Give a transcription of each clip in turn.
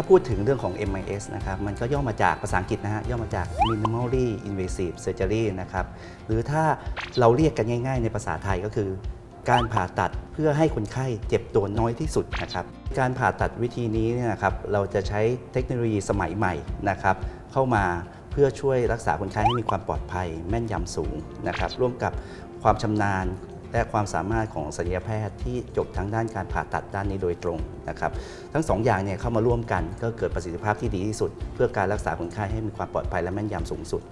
ถ้าพูดถึงเรื่องของ MIS นะครับ มันก็ย่อมาจากภาษาอังกฤษนะฮะ ย่อมาจาก minimally invasive surgery นะครับ หรือถ้าเราเรียกกันง่ายๆ ในภาษาไทยก็คือ การผ่าตัดเพื่อให้คนไข้เจ็บตัวน้อยที่สุดนะครับ การผ่าตัดวิธีนี้เนี่ยนะครับ เราจะใช้เทคโนโลยีสมัยใหม่นะครับ เข้ามาเพื่อช่วยรักษาคนไข้ให้มีความปลอดภัยแม่นยำสูงนะครับ ร่วมกับความชำนาญ และความสามารถของศัลยแพทย์ที่จบทางด้านการผ่าตัดด้านนี้โดยตรงนะครับทั้งสองอย่างเนี่ยเข้ามาร่วมกันก็เกิดประสิทธิภาพที่ดีที่สุด เพื่อการรักษาคนไข้ให้มีความปลอดภัยและแม่นยำสูงสุด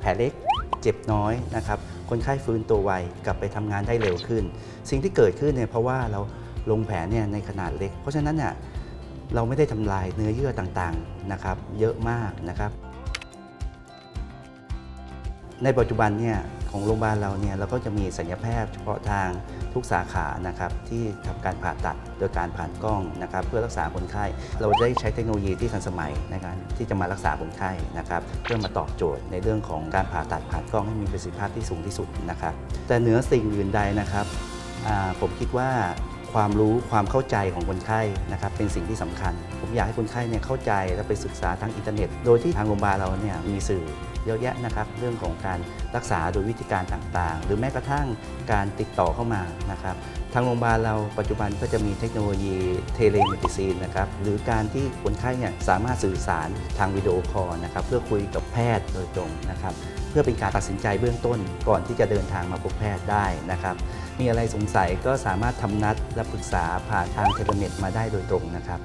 แผลเล็กเจ็บน้อยนะครับคนไข้ฟื้นตัวไวกลับไปทำงานได้เร็วขึ้น สิ่งที่เกิดขึ้นเนี่ยเพราะว่าเราลงแผลเนี่ยในขนาดเล็ก เพราะฉะนั้นเนี่ยเราไม่ได้ทำลายเนื้อเยื่อต่างๆนะครับเยอะมากนะครับ ในปัจจุบันเนี่ยของโรงพยาบาลเราเนี่ยเราก็จะมีสัญญแพทย์เฉพาะทางทุกสาขานะครับที่ทำการผ่าตัดโดยการผ่านกล้องนะครับเพื่อรักษาคนไข้ เราได้ใช้เทคโนโลยีที่ทันสมัยในการที่จะมารักษาคนไข้นะครับเพื่อมาตอบโจทย์ในเรื่องของการผ่าตัดผ่านกล้องให้มีประสิทธิภาพที่สูงที่สุดนะครับแต่เหนือสิ่งอื่นใดนะครับผมคิดว่าความรู้ความเข้าใจของคนไข้นะครับเป็นสิ่งที่สำคัญ ผมอยากให้คนไข้เนี่ยเข้าใจและไปศึกษาทางอินเทอร์เน็ต โดยที่ทางโรงพยาบาลเราเนี่ยมีสื่อ เยอะแยะนะครับ เรื่องของการรักษาโดยวิธีการต่างๆ หรือแม้กระทั่งการติดต่อเข้ามานะครับ ทางโรงพยาบาลเราปัจจุบันก็จะมีเทคโนโลยีเทเลเมดิซีนนะครับ หรือการที่คนไข้เนี่ยสามารถสื่อสารทางวิดีโอคอลนะครับ เพื่อคุยกับแพทย์โดยตรงนะครับ เพื่อเป็นการตัดสินใจเบื้องต้นก่อนที่จะเดินทางมาพบแพทย์ได้นะครับมีอะไรสงสัยก็สามารถทำนัดและปรึกษาผ่านทางเทเลเมดมาได้โดยตรงนะครับ